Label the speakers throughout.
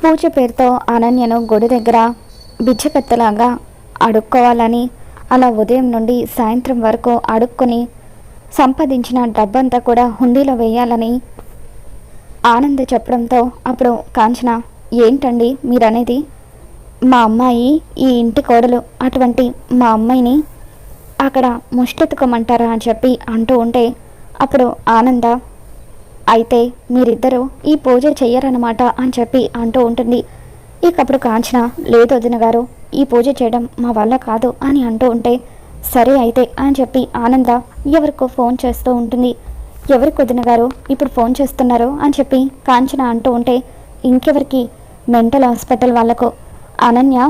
Speaker 1: పూజ పేరుతో అనన్యను గుడి దగ్గర బిచ్చపెత్తలాగా అడుక్కోవాలని అలా ఉదయం నుండి సాయంత్రం వరకు అడుక్కొని సంపాదించిన డబ్బంతా కూడా హుండీలో వేయాలని ఆనంద్ చెప్పడంతో అప్పుడు కాంచన ఏంటండి మీరనేది? మా అమ్మాయి ఈ ఇంటి కోడలు అటువంటి మా అమ్మాయిని అక్కడ ముష్టెత్తుకోమంటారా? అని చెప్పి అంటూ ఉంటే అప్పుడు ఆనంద అయితే మీరిద్దరూ ఈ పూజ చెయ్యరన్నమాట అని చెప్పి అంటూ ఉంటుంది. ఇకప్పుడు కాంచన లేదు వదిన గారు ఈ పూజ చేయడం మా వల్ల కాదు అని అంటూ ఉంటే సరే అయితే అని చెప్పి ఆనంద ఎవరికో ఫోన్ చేస్తూ ఉంటుంది. ఎవరికి వదిన గారు ఇప్పుడు ఫోన్ చేస్తున్నారు అని చెప్పి కాంచన అంటూ ఉంటే ఇంకెవరికి? మెంటల్ హాస్పిటల్ వాళ్ళకు. అనన్య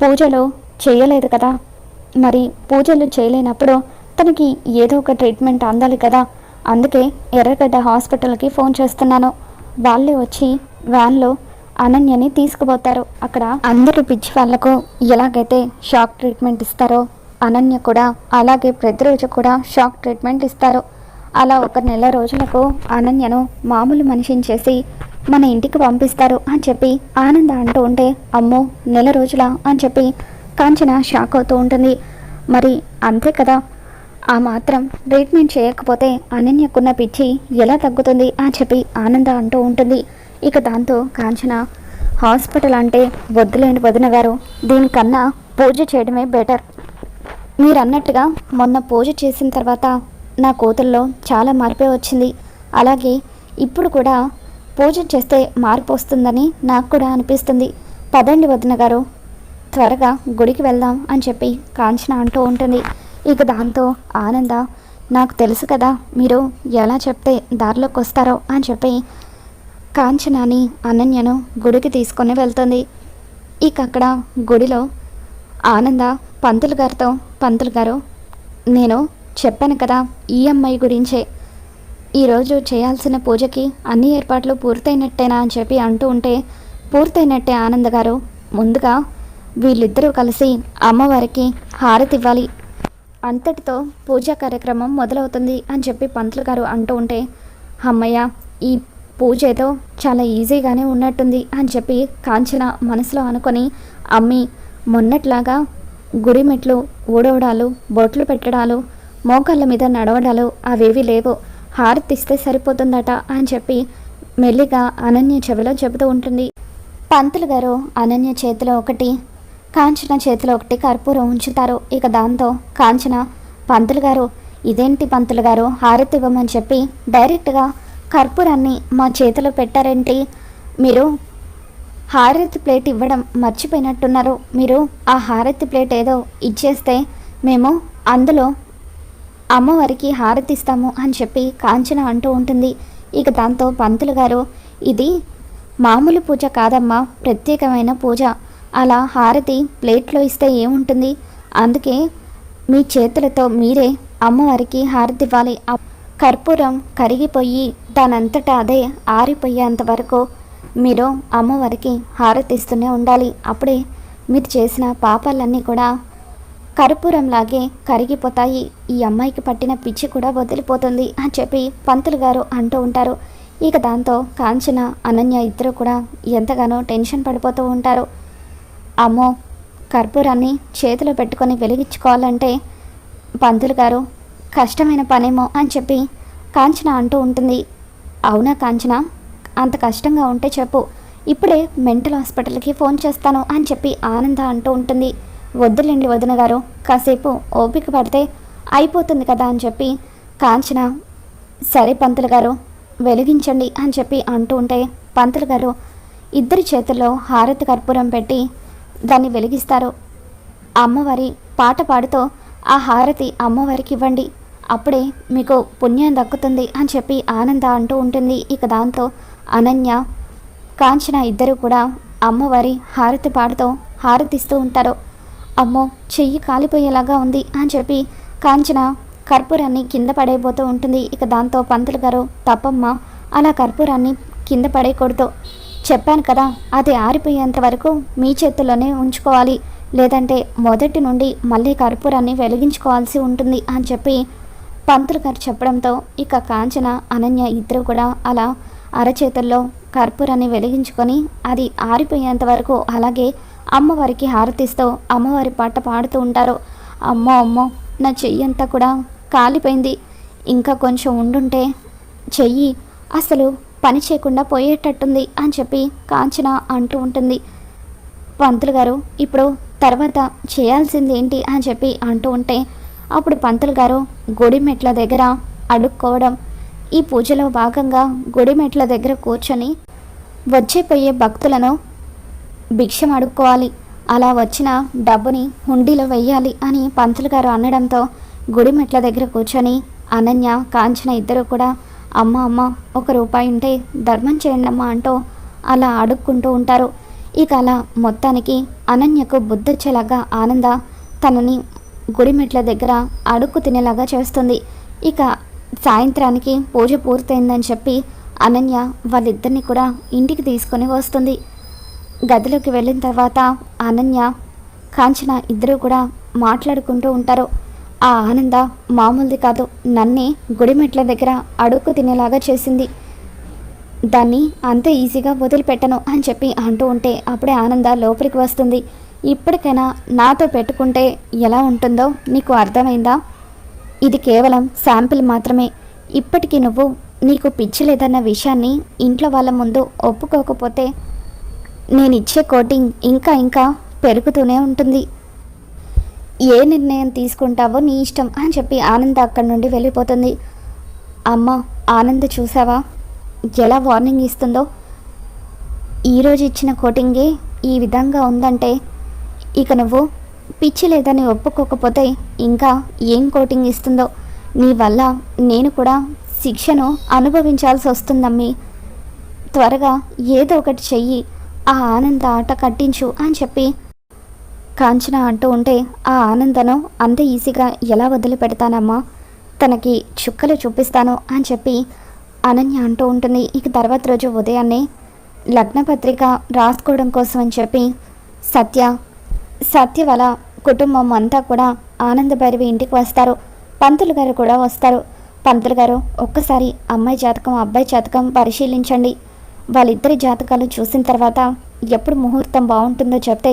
Speaker 1: పూజలు చేయలేదు కదా. మరి పూజలు చేయలేనప్పుడు తనకి ఏదో ఒక ట్రీట్మెంట్ అందాలి కదా. అందుకే ఎర్రగడ్డ హాస్పిటల్కి ఫోన్ చేస్తున్నాను. వాళ్ళే వచ్చి వ్యాన్లో అనన్యని తీసుకుపోతారు. అక్కడ అందరూ పిచ్చి వాళ్ళకు ఎలాగైతే షాక్ ట్రీట్మెంట్ ఇస్తారో అనన్య కూడా అలాగే ప్రతిరోజు కూడా షాక్ ట్రీట్మెంట్ ఇస్తారు. అలా ఒక నెల రోజులకు అనన్యను మామూలు మనిషిని చేసి మన ఇంటికి పంపిస్తారు అని చెప్పి ఆనంద అంటూ ఉంటే అమ్మో నెల రోజుల అని చెప్పి కాంచన షాక్ అవుతూ ఉంటుంది. మరి అంతే కదా ఆ మాత్రం ట్రీట్మెంట్ చేయకపోతే అనన్యకున్న పిచ్చి ఎలా తగ్గుతుంది అని చెప్పి ఆనంద అంటూ ఉంటుంది. ఇక దాంతో కాంచన హాస్పిటల్ అంటే వద్దులేని వదిన గారు దీనికన్నా పూజ చేయడమే బెటర్. మీరు అన్నట్టుగా మొన్న పూజ చేసిన తర్వాత నా కూతుల్లో చాలా మార్పే వచ్చింది. అలాగే ఇప్పుడు కూడా పూజ చేస్తే మార్పు వస్తుందని నాకు కూడా అనిపిస్తుంది. పదండి వదిన గారు త్వరగా గుడికి వెళ్దాం అని చెప్పి కాంచన అంటూ ఉంటుంది. ఇక దాంతో ఆనంద నాకు తెలుసు కదా మీరు ఎలా చెప్తే దారిలోకి వస్తారో అని చెప్పి కాంచనాని అనన్యను గుడికి తీసుకొని వెళ్తుంది. ఇక అక్కడ గుడిలో ఆనంద పంతులు గారితో పంతులు గారు నేను చెప్పాను కదా ఈ అమ్మాయి గురించే. ఈరోజు చేయాల్సిన పూజకి అన్ని ఏర్పాట్లు పూర్తయినట్టేనా అని చెప్పి అంటూ ఉంటే పూర్తయినట్టే ఆనంద్ గారు. ముందుగా వీళ్ళిద్దరూ కలిసి అమ్మవారికి హారతి ఇవ్వాలి. అంతటితో పూజా కార్యక్రమం మొదలవుతుంది అని చెప్పి పంతులు గారు అంటూ ఉంటే అమ్మయ్య ఈ పూజ ఏదో చాలా ఈజీగానే ఉన్నట్టుంది అని చెప్పి కాంచన మనసులో అనుకొని అమ్మి మొన్నట్లాగా గుడి మెట్లు ఊడవడాలు బొట్లు పెట్టడాలు మోకాళ్ళ మీద నడవడాలు అవేవి లేవు. హారతిస్తే సరిపోతుందట అని చెప్పి మెల్లిగా అనన్య చెవిలో చెబుతూ ఉంటుంది. పంతులు గారు అనన్య చేతిలో ఒకటి కాంచన చేతిలో ఒకటి కర్పూరం ఉంచుతారు. ఇక దాంతో కాంచన పంతులు గారు ఇదేంటి పంతులు గారు హారతి ఇవ్వమని చెప్పి డైరెక్ట్గా కర్పూరాన్ని మా చేతిలో పెట్టారేంటి? మీరు హారతి ప్లేట్ ఇవ్వడం మర్చిపోయినట్టున్నారు. మీరు ఆ హారతి ప్లేట్ ఏదో ఇచ్చేస్తే మేము అందులో అమ్మవారికి హారతి ఇస్తాము అని చెప్పి కాంచన అంటూ ఉంటుంది. ఇక దాంతో పంతులు గారు ఇది మామూలు పూజ కాదమ్మా ప్రత్యేకమైన పూజ. అలా హారతి ప్లేట్లో ఇస్తే ఏముంటుంది? అందుకే మీ చేతులతో మీరే అమ్మవారికి హారతి ఇవ్వాలి కర్పూరం కరిగిపోయి దానంతటా అదే ఆరిపోయేంత వరకు మీరు అమ్మవారికి హారతి ఇస్తూనే ఉండాలి. అప్పుడే మీరు చేసిన పాపాలన్నీ కూడా కర్పూరంలాగే కరిగిపోతాయి. ఈ అమ్మాయికి పట్టిన పిచ్చి కూడా వదిలిపోతుంది అని చెప్పి పంతులు గారు అంటూ ఉంటారు. ఇక దాంతో కాంచన అనన్య ఇద్దరు కూడా ఎంతగానో టెన్షన్ పడిపోతూ ఉంటారు. అమ్మో కర్పూరాన్ని చేతిలో పెట్టుకొని వెలిగించుకోవాలంటే పంతులు గారు కష్టమైన పనేమో అని చెప్పి కాంచన అంటూ ఉంటుంది. అవునా కాంచన? అంత కష్టంగా ఉంటే చెప్పు. ఇప్పుడే మెంటల్ హాస్పిటల్కి ఫోన్ చేస్తాను అని చెప్పి ఆనంద అంటూ ఉంటుంది. వద్దులేండి వదిన గారు కాసేపు ఓపిక పడితే అయిపోతుంది కదా అని చెప్పి కాంచన సరే పంతులు గారు వెలిగించండి అని చెప్పి అంటూ ఉంటే పంతులు గారు ఇద్దరి చేతుల్లో హారతి కర్పూరం పెట్టి దాన్ని వెలిగిస్తారు? అమ్మవారి పాట పాడుతూ ఆ హారతి అమ్మవారికి ఇవ్వండి. అప్పుడే మీకు పుణ్యం దక్కుతుంది అని చెప్పి ఆనంద అంటూ ఉంటుంది. ఇక దాంతో అనన్య కాంచన ఇద్దరు కూడా అమ్మవారి హారతి పాడుతూ హారతిస్తూ ఉంటారు. అమ్మో చెయ్యి కాలిపోయేలాగా ఉంది అని చెప్పి కాంచన కర్పూరాన్ని కింద పడైపోతూ ఉంటుంది. ఇక దాంతో పంతులు గారు తప్పమ్మ అలా కర్పూరాన్ని కింద పడేయకూడదు. చెప్పాను కదా అది ఆరిపోయేంత వరకు మీ చేతుల్లోనే ఉంచుకోవాలి. లేదంటే మొదటి నుండి మళ్ళీ కర్పూరాన్ని వెలిగించుకోవాల్సి ఉంటుంది అని చెప్పి పంతులు గారు చెప్పడంతో ఇక కాంచన అనన్య ఇద్దరు కూడా అలా అరచేతుల్లో కర్పూరాన్ని వెలిగించుకొని అది ఆరిపోయేంత వరకు అలాగే అమ్మవారికి హారతిస్తూ అమ్మవారి పాట పాడుతూ ఉంటారు. అమ్మో అమ్మో నా చెయ్యి అంతా కూడా కాలిపోయింది. ఇంకా కొంచెం ఉండుంటే చెయ్యి. అసలు పని చేయకుండా పోయేటట్టుంది అని చెప్పి కాంచన అంటూ ఉంటుంది. పంతులు గారు ఇప్పుడు తర్వాత చేయాల్సింది ఏంటి? అని చెప్పి అంటూ ఉంటే అప్పుడు పంతులు గారు గుడి మెట్ల దగ్గర అడుక్కోవడం ఈ పూజలో భాగంగా గుడి మెట్ల దగ్గర కూర్చొని వచ్చేపోయే భక్తులను భిక్షం అడుక్కోవాలి. అలా వచ్చిన డబ్బుని హుండీలో వెయ్యాలి అని పంతులు గారు అనడంతో గుడి మెట్ల దగ్గర కూర్చొని అనన్య కాంచన ఇద్దరు కూడా అమ్మ అమ్మ ఒక రూపాయి ఉంటే ధర్మం చేయండి అంటూ అలా అడుక్కుంటూ ఉంటారు. ఇక అలా మొత్తానికి అనన్యకు బుద్ధొచ్చేలాగా ఆనంద తనని గుడిమెట్ల దగ్గర అడుక్కు తినేలాగా చేస్తుంది. ఇక సాయంత్రానికి పూజ పూర్తయిందని చెప్పి అనన్య వాళ్ళిద్దరిని కూడా ఇంటికి తీసుకొని వస్తుంది. గదిలోకి వెళ్ళిన తర్వాత అనన్య కాంచన ఇద్దరు కూడా మాట్లాడుకుంటూ ఉంటారు. ఆ ఆనంద మామూలుది కాదు. నన్నే గుడిమెట్ల దగ్గర అడుక్కు తినేలాగా చేసింది. దాన్ని అంత ఈజీగా వదిలిపెట్టను అని చెప్పి అంటూ ఉంటే అప్పుడే ఆనంద లోపలికి వస్తుంది. ఇప్పటికైనా నాతో పెట్టుకుంటే ఎలా ఉంటుందో నీకు అర్థమైందా? ఇది కేవలం శాంపిల్ మాత్రమే. ఇప్పటికీ నువ్వు నీకు పిచ్చి లేదన్న విషయాన్ని ఇంట్లో వాళ్ళ ముందు ఒప్పుకోకపోతే నేను ఇచ్చే కోటింగ్ ఇంకా ఇంకా పెరుగుతూనే ఉంటుంది. ఏ నిర్ణయం తీసుకుంటావో నీ ఇష్టం అని చెప్పి ఆనంద్ అక్కడి నుండి వెళ్ళిపోతుంది. అమ్మ ఆనంద్ చూసావా? ఎలా వార్నింగ్ ఇస్తుందో? ఈరోజు ఇచ్చిన కోటింగే ఈ విధంగా ఉందంటే ఇక నువ్వు పిచ్చి లేదని ఒప్పుకోకపోతే ఇంకా ఏం కోటింగ్ ఇస్తుందో? నీ వల్ల నేను కూడా శిక్షను అనుభవించాల్సి వస్తుందమ్మి. త్వరగా ఏదో ఒకటి చెయ్యి ఆ ఆనంద ఆట కట్టించు అని చెప్పి కాంచన అంటూ ఉంటే ఆ ఆనందను అంత ఈజీగా ఎలా వదిలిపెడతానమ్మా? తనకి చుక్కలు చూపిస్తాను అని చెప్పి అనన్య అంటూ ఉంటుంది. ఇక తర్వాత రోజు ఉదయాన్నే లగ్నపత్రిక రాసుకోవడం కోసం అని చెప్పి సత్య సత్య వాళ్ళ కుటుంబం అంతా కూడా ఆనందభైరవి ఇంటికి వస్తారు. పంతులు గారు కూడా వస్తారు. పంతులు గారు ఒక్కసారి అమ్మాయి జాతకం అబ్బాయి జాతకం పరిశీలించండి. వాళ్ళిద్దరి జాతకాలు చూసిన తర్వాత ఎప్పుడు ముహూర్తం బాగుంటుందో చెప్తే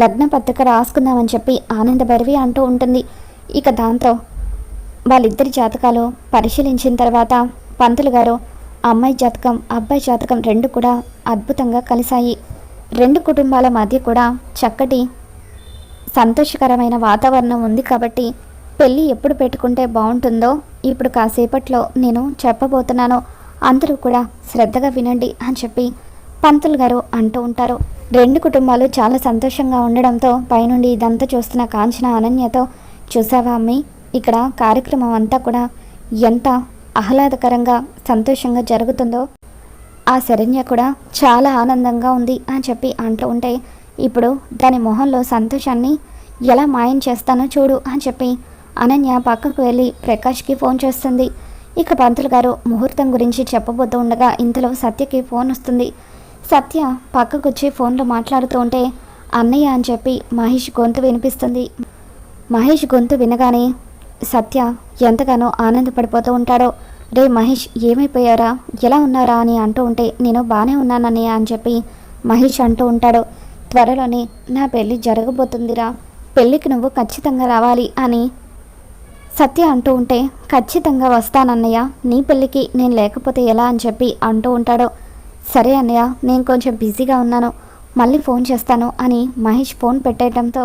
Speaker 1: లగ్న పత్రిక రాసుకుందామని చెప్పి ఆనందభరివి అంటూ ఉంటుంది. ఇక దాంతో వాళ్ళిద్దరి జాతకాలు పరిశీలించిన తర్వాత పంతులు గారు అమ్మాయి జాతకం అబ్బాయి జాతకం రెండు కూడా అద్భుతంగా కలిశాయి. రెండు కుటుంబాల మధ్య కూడా చక్కటి సంతోషకరమైన వాతావరణం ఉంది కాబట్టి పెళ్ళి ఎప్పుడు పెట్టుకుంటే బాగుంటుందో ఇప్పుడు కాసేపట్లో నేను చెప్పబోతున్నాను. అందరూ కూడా శ్రద్ధగా వినండి అని చెప్పి పంతులు గారు అంటూ ఉంటారు. రెండు కుటుంబాలు చాలా సంతోషంగా ఉండడంతో పైనుండి ఇదంతా చూస్తున్న కాంచన అనన్యతో చూసావా అమ్మి ఇక్కడ కార్యక్రమం అంతా కూడా ఎంత ఆహ్లాదకరంగా సంతోషంగా జరుగుతుందో. ఆ శరణ్య కూడా చాలా ఆనందంగా ఉంది అని చెప్పి అంటూ ఉంటే ఇప్పుడు దాని మొహంలో సంతోషాన్ని ఎలా మాయం చేస్తానో చూడు అని చెప్పి అనన్య పక్కకు వెళ్ళి ప్రకాష్కి ఫోన్ చేస్తుంది. ఇక పంతులు గారు ముహూర్తం గురించి చెప్పబోతూ ఉండగా ఇంతలో సత్యకి ఫోన్ వస్తుంది. సత్య పక్కకు వచ్చి ఫోన్లో మాట్లాడుతూ ఉంటే అన్నయ్య అని చెప్పి మహేష్ గొంతు వినిపిస్తుంది. మహేష్ గొంతు వినగానే సత్య ఎంతగానో ఆనందపడిపోతూ ఉంటాడో. రే మహేష్ ఏమైపోయారా ఎలా ఉన్నారా అని అంటూ ఉంటే నేను బాగానే ఉన్నానన్నయ్య అని చెప్పి మహేష్ అంటూ ఉంటాడు. త్వరలోనే నా పెళ్ళి జరగబోతుందిరా. పెళ్ళికి నువ్వు ఖచ్చితంగా రావాలి అని సత్య అంటూ ఉంటే ఖచ్చితంగా వస్తానన్నయ్య. నీ పెళ్ళికి నేను లేకపోతే ఎలా? అని చెప్పి అంటూ ఉంటాడు. సరే అన్నయ్య నేను కొంచెం బిజీగా ఉన్నాను. మళ్ళీ ఫోన్ చేస్తాను అని మహేష్ ఫోన్ పెట్టేయడంతో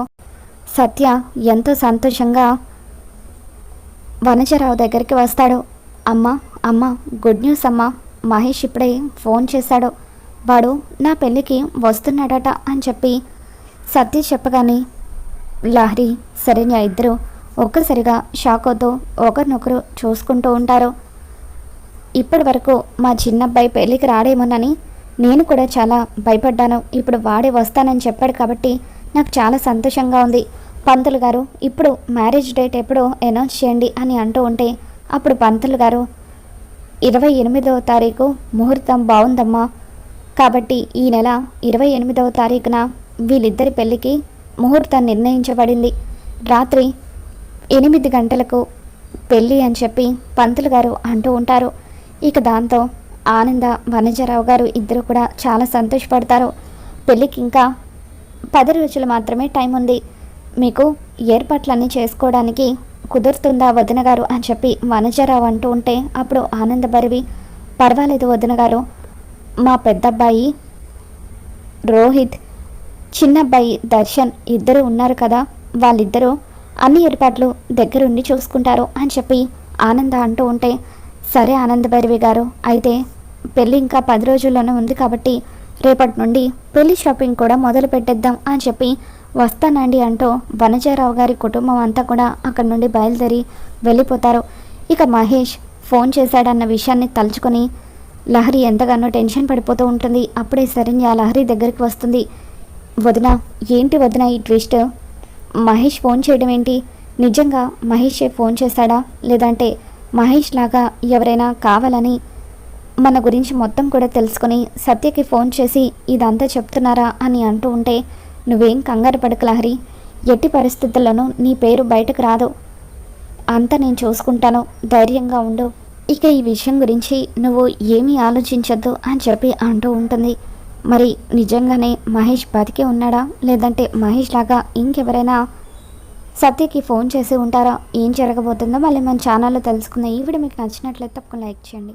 Speaker 1: సత్య ఎంతో సంతోషంగా వనజరావు దగ్గరికి వస్తాడు. అమ్మ అమ్మ గుడ్ న్యూస్ అమ్మ. మహేష్ ఇప్పుడే ఫోన్ చేశాడు. వాడు నా పెళ్ళికి వస్తున్నాడట అని చెప్పి సత్య చెప్పగానే లహరి శరణ్య ఇద్దరు ఒక్కసారిగా షాక్ అవుతూ ఒకరినొకరు చూసుకుంటూ ఉంటారు. ఇప్పటి వరకు మా చిన్నబ్బాయి పెళ్ళికి రాడేమోనని నేను కూడా చాలా భయపడ్డాను. ఇప్పుడు వాడే వస్తానని చెప్పాడు కాబట్టి నాకు చాలా సంతోషంగా ఉంది. పంతులు గారు ఇప్పుడు మ్యారేజ్ డేట్ ఎప్పుడో అనౌన్స్ చేయండి అని అంటూ ఉంటే అప్పుడు పంతులు గారు ఇరవై ఎనిమిదవ తారీఖు ముహూర్తం బాగుందమ్మా. కాబట్టి ఈ నెల ఇరవై ఎనిమిదవ తారీఖున వీళ్ళిద్దరి పెళ్ళికి ముహూర్తం నిర్ణయించబడింది. రాత్రి ఎనిమిది గంటలకు పెళ్ళి అని చెప్పి పంతులు గారు అంటూ ఉంటారు. ఇక దాంతో ఆనంద వనజరావు గారు ఇద్దరు కూడా చాలా సంతోషపడతారు. పెళ్ళికి ఇంకా పది రోజులు మాత్రమే టైం ఉంది. మీకు ఏర్పాట్లన్నీ చేసుకోవడానికి కుదురుతుందా వదిన గారు అని చెప్పి వనజరావు అంటూ ఉంటే అప్పుడు ఆనందభరివి పర్వాలేదు వదిన గారు మా పెద్దబ్బాయి రోహిత్ చిన్నబ్బాయి దర్శన్ ఇద్దరు ఉన్నారు కదా వాళ్ళిద్దరూ అన్ని ఏర్పాట్లు దగ్గరుండి చూసుకుంటారు అని చెప్పి ఆనంద అంటూ ఉంటే సరే ఆనందభైరవి గారు అయితే పెళ్ళి ఇంకా పది రోజుల్లోనే ఉంది కాబట్టి రేపటి నుండి పెళ్ళి షాపింగ్ కూడా మొదలు పెట్టేద్దాం అని చెప్పి వస్తానండి అంటూ వనజారావు గారి కుటుంబం అంతా కూడా అక్కడి నుండి బయలుదేరి వెళ్ళిపోతారు. ఇక మహేష్ ఫోన్ చేశాడన్న విషయాన్ని తలుచుకొని లహరి ఎంతగానో టెన్షన్ పడిపోతూ ఉంటుంది. అప్పుడే శరణ్య లహరి దగ్గరికి వస్తుంది. వదిన ఏంటి వదిన ఈ ట్విస్ట్? మహేష్ ఫోన్ చేయడం ఏంటి? నిజంగా మహేషే ఫోన్ చేశాడా? లేదంటే మహేష్ లాగా ఎవరైనా కావాలని మన గురించి మొత్తం కూడా తెలుసుకుని సత్యకి ఫోన్ చేసి ఇదంతా చెప్తున్నారా అని అంటూ ఉంటే నువ్వేం కంగారు పడకు లహరి. ఎట్టి పరిస్థితుల్లోనూ నీ పేరు బయటకు రాదు. అంతా నేను చూసుకుంటాను. ధైర్యంగా ఉండు. ఇక ఈ విషయం గురించి నువ్వు ఏమీ ఆలోచించొద్దు అని చెప్పి అంటూ ఉంటుంది. మరి నిజంగానే మహేష్ బతికే ఉన్నాడా? లేదంటే మహేష్ లాగా ఇంకెవరైనా సత్యకి ఫోన్ చేసి ఉంటారా? ఏం జరగబోతుందో మళ్ళీ మన ఛానల్లో తెలుసుకుందాం. ఈ వీడియో మీకు నచ్చినట్లయితే తప్పకుండా లైక్ చేయండి.